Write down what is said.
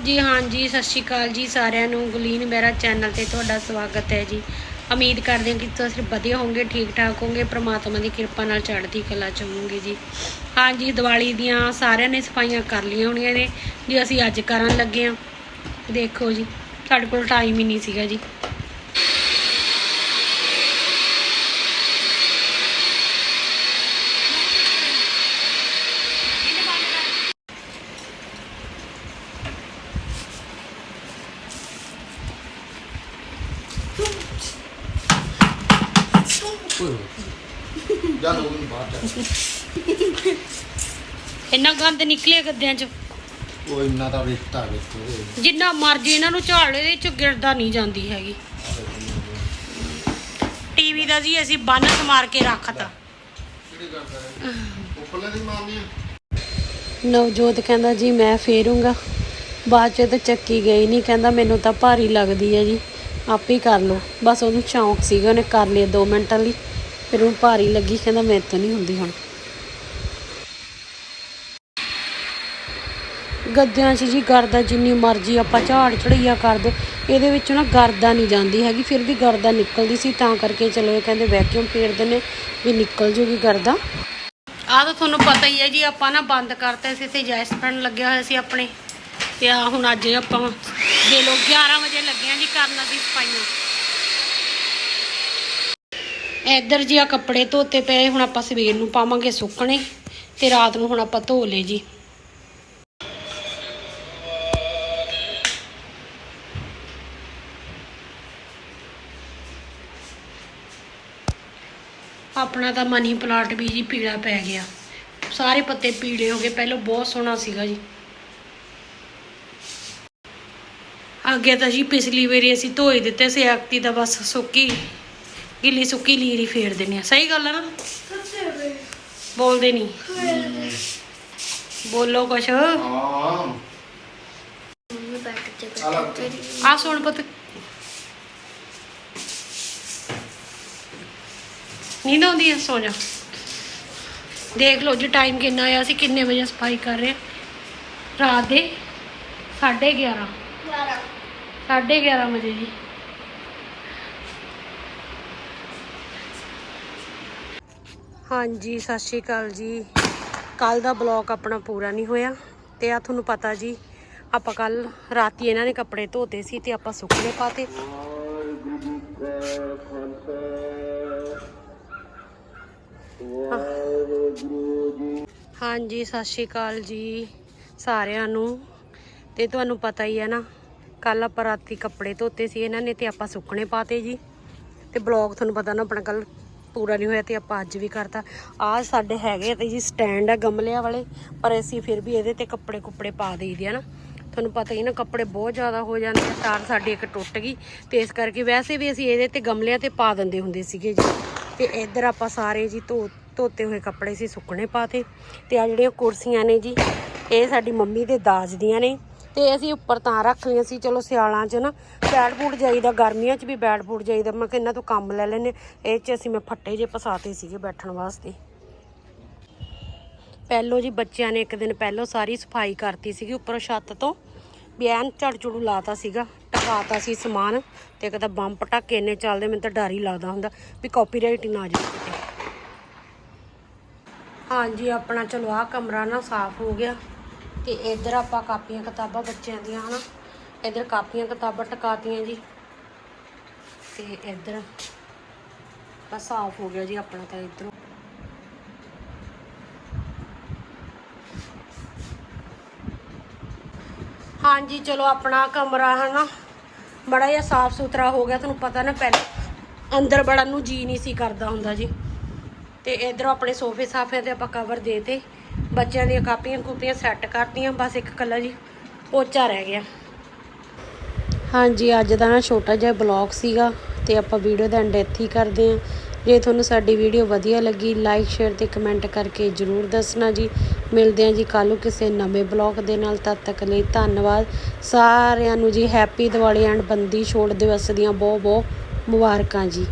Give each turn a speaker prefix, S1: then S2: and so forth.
S1: ਜੀ ਹਾਂਜੀ ਸਤਿ ਸ਼੍ਰੀ ਅਕਾਲ ਜੀ ਸਾਰਿਆਂ ਨੂੰ। ਗੁਲੀਨ ਮੇਰਾ ਚੈਨਲ ਤੇ ਤੁਹਾਡਾ ਸਵਾਗਤ ਹੈ ਜੀ। ਉਮੀਦ ਕਰਦੇ ਹਾਂ ਕਿ ਤੁਸੀਂ ਵਧੀਆ ਹੋਵੋਗੇ ਠੀਕ ਠਾਕ ਹੋਵੋਗੇ, ਪ੍ਰਮਾਤਮਾ ਦੀ ਕਿਰਪਾ ਨਾਲ ਚੜ੍ਹਦੀ ਕਲਾ ਚ ਹੋਵੋਗੇ ਜੀ। ਹਾਂਜੀ ਦੀਵਾਲੀ ਦੀਆਂ ਸਾਰਿਆਂ ਨੇ ਸਫਾਈਆਂ ਕਰ ਲਈਆਂ ਹੋਣੀਆਂ ਨੇ। ਜੀ, ਅਸੀਂ ਅੱਜ ਕਰਨ ਲੱਗੇ ਹਾਂ। ਦੇਖੋ ਜੀ, ਸਾਡੇ ਕੋਲ ਟਾਈਮ ਹੀ ਨਹੀਂ ਸੀਗਾ ਜੀ।
S2: ਜਾ ਲੋ ਨੂੰ ਬਾਹਰ ਜਾ
S1: ਇੰਨਾ ਗੰਦ ਨਿਕਲਿਆ ਗੱਦਿਆਂ ਚ।
S2: ਉਹ ਇੰਨਾ ਦਾ ਰਿਸ਼ਤਾ ਵੇਖੋ।
S1: ਜਿੰਨਾ ਮਰਜ਼ੀ ਇਹਨਾਂ ਨੂੰ ਝਾੜ ਲੈ ਇਹਦੇ ਚ ਗਿਰਦਾ ਨਹੀਂ ਜਾਂਦੀ ਹੈਗੀ। ਟੀਵੀ ਦਾ ਜੀ ਅਸੀਂ ਬੰਨ ਸਮਾਰ ਕੇ ਰੱਖਤਾ।
S2: ਕਿਹੜੀ ਗੱਲ ਕਰ ਰਹੇ ਉੱਪਰਲੇ ਦੀ ਮਾਰਨੀ ਆ
S1: ਨਵਜੋਤ ਕਹਿੰਦਾ ਜੀ ਮੈਂ ਫੇਰੂੰਗਾ। ਬਾਅਦ ਚ ਤਾਂ ਚੱਕੀ ਗਈ ਨਹੀਂ ਕਹਿੰਦਾ ਮੈਨੂੰ ਤਾਂ ਭਾਰੀ ਲੱਗਦੀ ਹੈ ਜੀ। ਆਪੇ ਹੀ ਕਰ ਲਓ। ਬਸ ਉਹਨੂੰ ਸ਼ੌਂਕ ਸੀਗਾ ਉਹਨੇ ਕਰ ਲਿਆ 2 ਮਿੰਟਾਂ ਲਈ। ਫਿਰ ਉਹਨੂੰ ਭਾਰੀ ਲੱਗੀ, ਕਹਿੰਦਾ ਮੇਰੇ ਤੋਂ ਨਹੀਂ ਹੁੰਦੀ ਹੁਣ। ਗੱਦਿਆਂ 'ਚ ਜੀ ਗਰਦਾ ਜਿੰਨੀ ਮਰਜ਼ੀ ਆਪਾਂ ਝਾੜ ਚੜਈਆ ਕਰ ਦੋ ਇਹਦੇ ਵਿੱਚੋਂ ਨਾ ਗਰਦਾ ਨਹੀਂ ਜਾਂਦੀ ਹੈਗੀ, ਫਿਰ ਵੀ ਗਰਦਾ ਨਿਕਲਦੀ ਸੀ, ਤਾਂ ਕਰਕੇ ਚਲੋ ਇਹ ਕਹਿੰਦੇ ਵੈਕਿਊਮ ਫੇਰਦੇ ਨੇ ਵੀ ਨਿਕਲ ਜੂਗੀ ਗਰਦਾ। ਆਹ ਤਾਂ ਤੁਹਾਨੂੰ ਪਤਾ ਹੀ ਹੈ ਜੀ, ਆਪਾਂ ਨਾ ਬੰਦ ਕਰਤਾ ਸੀ ਤੇ ਜੈਸ ਪੈਨ ਲੱਗਿਆ ਹੋਇਆ ਸੀ ਆਪਣੇ। ਤੇ ਆ ਹੁਣ ਅੱਜ ਆਪਾਂ ਦੇ ਲੋ 11 ਵਜੇ ਲੱਗਿਆ ਜੀ, ਕਰਨ ਦੀ ਸਫਾਈਆਂ। ਇੱਧਰ ਜੀ ਆ ਕੱਪੜੇ ਧੋਤੇ ਪਏ, ਹੁਣ ਆਪਾਂ ਸਵੇਰ ਨੂੰ ਪਾਵਾਂਗੇ ਸੁੱਕਣੇ ਤੇ ਰਾਤ ਨੂੰ ਹੁਣ ਆਪਾਂ ਧੋ ਲਏ ਜੀ। ਆਪਣਾ ਤਾਂ ਮਨੀ ਪਲਾਂਟ ਵੀ ਜੀ ਪੀਲਾ ਪੈ ਗਿਆ। ਸਾਰੇ ਪੱਤੇ ਪੀਲੇ ਹੋ ਗਏ, ਪਹਿਲਾਂ ਬਹੁਤ ਸੋਹਣਾ ਸੀਗਾ ਜੀ। ਅੱਗੇ ਤਾਂ ਜੀ ਪਿਛਲੀ ਵਾਰੀ ਅਸੀਂ ਧੋਈ ਦਿੱਤੇ ਸੀ ਐਕਟੀ ਦਾ ਬਸ ਸੁੱਕੀ ਗਿੱਲੀ ਸੁੱਕੀ ਲੀਰੀ ਫੇਰ ਦਿੰਦੇ ਆ। ਸਹੀ ਗੱਲ ਆ ਨਾ? ਬੋਲਦੇ ਨਹੀਂ ਬੋਲੋ ਕੁਛ।
S2: ਹਾਂ
S1: ਆ ਸੁਣ ਪੁੱਤ। ਨੀਂਦ ਆਉਂਦੀ ਹੈ ਸੋ ਜਾ। ਦੇਖ ਲਓ ਜੀ ਟਾਈਮ ਕਿੰਨਾ ਆਇਆ ਸੀ ਕਿੰਨੇ ਵਜੇ ਸਫ਼ਾਈ ਕਰ ਰਹੇ ਹਾਂ। ਰਾਤ ਦੇ 11:30 11:30 ਵਜੇ ਜੀ। ਹਾਂਜੀ, ਸਤਿ ਸ਼੍ਰੀ ਅਕਾਲ ਜੀ। ਕੱਲ ਦਾ ਬਲੌਗ ਆਪਣਾ ਪੂਰਾ ਨਹੀਂ ਹੋਇਆ ਤੇ ਆ ਤੁਹਾਨੂੰ ਪਤਾ ਜੀ, ਆਪਾਂ ਕੱਲ ਰਾਤੀ ਇਹਨਾਂ ਨੇ ਕੱਪੜੇ ਧੋਤੇ ਸੀ ਤੇ ਆਪਾਂ ਸੁੱਕਣੇ ਪਾਤੇ। ਹਾਂਜੀ, ਸਤਿ ਸ਼੍ਰੀ ਅਕਾਲ ਜੀ ਸਾਰਿਆਂ ਨੂੰ। ਤੇ ਤੁਹਾਨੂੰ ਪਤਾ ਹੀ ਹੈ ਨਾ ਕੱਲ ਆਪਾਂ ਰਾਤੀ ਕੱਪੜੇ ਧੋਤੇ ਸੀ ਇਹਨਾਂ ਨੇ ਤੇ ਆਪਾਂ ਸੁੱਕਣੇ ਪਾਤੇ ਜੀ। ਤੇ ਬਲੌਗ ਤੁਹਾਨੂੰ ਪਤਾ ਨਾ, ਆਪਣਾ ਕੱਲ ਪੂਰਾ ਨਹੀਂ ਹੋਇਆ ਤੇ ਆਪਾਂ ਅੱਜ ਵੀ ਕਰਤਾ। ਆਹ ਸਾਡੇ ਹੈਗੇ ਤੇ ਜੀ ਸਟੈਂਡ ਆ ਗਮਲਿਆਂ ਵਾਲੇ, ਪਰ ਅਸੀਂ ਫਿਰ ਵੀ ਇਹਦੇ ਤੇ ਕੱਪੜੇ ਕੁੱਪੜੇ ਪਾ ਦੇਈਦੇ ਆ ਨਾ। ਤੁਹਾਨੂੰ ਪਤਾ ਹੀ ਨਾ, ਕੱਪੜੇ ਬਹੁਤ ਜ਼ਿਆਦਾ ਹੋ ਜਾਂਦੇ ਆ, ਤਾਰ ਸਾਡੀ ਇੱਕ ਟੁੱਟ ਗਈ। ਤੇ ਇਸ ਕਰਕੇ ਵੈਸੇ ਵੀ ਅਸੀਂ ਇਹਦੇ ਤੇ ਗਮਲਿਆਂ ਤੇ ਪਾ ਦਿੰਦੇ ਹੁੰਦੇ ਸੀਗੇ ਜੀ। ਤੇ ਇੱਧਰ ਆਪਾਂ ਸਾਰੇ ਜੀ ਧੋ, ਧੋਤੇ ਹੋਏ ਕੱਪੜੇ ਸੀ, ਸੁੱਕਣੇ ਪਾਤੇ। ਤੇ ਆ ਜਿਹੜੀਆਂ ਕੁਰਸੀਆਂ ਨੇ ਜੀ, ਇਹ ਸਾਡੀ ਮੰਮੀ ਦੇ ਦਾਜ ਦੀਆਂ ਨੇ। ਤੇ ਅਸੀਂ ਉੱਪਰ ਤਾਂ ਰੱਖ ਲਈਆਂ ਸੀ, ਚਲੋ ਸਿਆਲਾਂ 'ਚ ਨਾ ਬੈਡ ਬੂਟ ਜਾਈਦਾ, ਗਰਮੀਆਂ 'ਚ ਵੀ ਬੈਠ ਬੂਟ ਜਾਈਦਾ, ਮੈਂ ਕਿ ਇਹਨਾਂ ਤੋਂ ਕੰਮ ਲੈ ਲੈਨੇ ਇਹ 'ਚ ਅਸੀਂ ਮੈਂ ਫੱਟੇ ਜੇ ਪਸਾਤੇ ਸੀਗੇ ਬੈਠਣ ਵਾਸਤੇ। ਪਹਿਲੋ ਜੀ ਬੱਚਿਆਂ ਨੇ ਇੱਕ ਦਿਨ ਪਹਿਲੋਂ ਸਾਰੀ ਸਫ਼ਾਈ ਕਰਤੀ ਸੀਗੀ ਉੱਪਰੋਂ ਛੱਤ ਤੋਂ। ਵੀ ਐਨ ਝੜ ਝੁੜੂ ਲਾਤਾ ਸੀਗਾ ਟਕਾਤਾ ਸੀ ਸਮਾਨ, ਤੇ ਇੱਕ ਤਾਂ ਬੰਬ ਪਟਾਕੇ ਇੰਨੇ ਚੱਲਦੇ, ਮੈਨੂੰ ਤਾਂ ਡਰ ਹੀ ਲੱਗਦਾ ਹੁੰਦਾ ਵੀ ਕਾਪੀਰਾਈਟ ਨਾ ਆ ਜਾਵੇ ਹਾਂਜੀ, ਆਪਣਾ ਚਲੋ ਆਹ ਕਮਰਾ ਨਾ ਸਾਫ਼ ਹੋ ਗਿਆ। ਤੇ ਇੱਧਰ ਆਪਾਂ ਕਾਪੀਆਂ ਕਿਤਾਬਾਂ ਬੱਚਿਆਂ ਦੀਆਂ, ਹਨਾ? ਇੱਧਰ ਕਾਪੀਆਂ ਕਿਤਾਬਾਂ ਟਕਾਤੀਆਂ ਜੀ। ਤੇ ਇੱਧਰ ਬਸ ਸਾਫ਼ ਹੋ ਗਿਆ ਜੀ ਆਪਣਾ ਤਾਂ ਇੱਧਰੋਂ। ਹਾਂਜੀ, ਚਲੋ ਆਪਣਾ ਕਮਰਾ, ਹਨਾ? ਬੜਾ ਜਿਹਾ ਸਾਫ਼ ਸੁਥਰਾ ਹੋ ਗਿਆ, ਤੁਹਾਨੂੰ ਪਤਾ ਨਾ ਪਹਿਲਾਂ ਅੰਦਰ ਬੜਾ ਨੂੰ ਜੀ ਨਹੀਂ ਸੀ ਕਰਦਾ ਹੁੰਦਾ ਜੀ। ਤੇ ਇਧਰੋਂ ਆਪਣੇ ਸੋਫੇ ਸਾਫਿਆਂ ਤੇ ਆਪਾਂ ਕਵਰ ਦੇਤੇ ਬੱਚਿਆਂ ਦੀਆਂ ਕਾਪੀਆਂ ਕੂਪੀਆਂ ਸੈੱਟ ਕਰਤੀਆਂ, ਬਸ ਇੱਕ ਕੱਲਾ ਜੀ ਪੋਚਾ ਰਹਿ ਗਿਆ। ਹਾਂਜੀ, ਅੱਜ ਦਾ ਨਾ ਛੋਟਾ ਜਿਹਾ ਬਲੌਗ ਸੀਗਾ ਤੇ ਆਪਾਂ ਵੀਡੀਓ ਦਾ ਐਂਡ ਇੱਥੇ ਹੀ ਕਰਦੇ ਹਾਂ। ਜੇ ਤੁਹਾਨੂੰ ਸਾਡੀ ਵੀਡੀਓ ਵਧੀਆ ਲੱਗੀ ਲਾਈਕ ਸ਼ੇਅਰ ਤੇ ਕਮੈਂਟ ਕਰਕੇ ਜਰੂਰ ਦੱਸਣਾ ਜੀ। ਮਿਲਦੇ ਹਾਂ ਜੀ ਕੱਲ੍ਹ ਨੂੰ ਕਿਸੇ ਨਵੇਂ ਬਲੌਗ ਦੇ ਨਾਲ। ਤਦ ਤੱਕ ਲਈ ਧੰਨਵਾਦ। ਸਾਰਿਆਂ ਨੂੰ ਜੀ ਹੈਪੀ ਦੀਵਾਲੀ ਐਂਡ ਬੰਦੀ ਛੋੜ ਦਿਵਸ ਦੀਆਂ ਬਹੁਤ ਬਹੁਤ ਮੁਬਾਰਕਾਂ ਜੀ।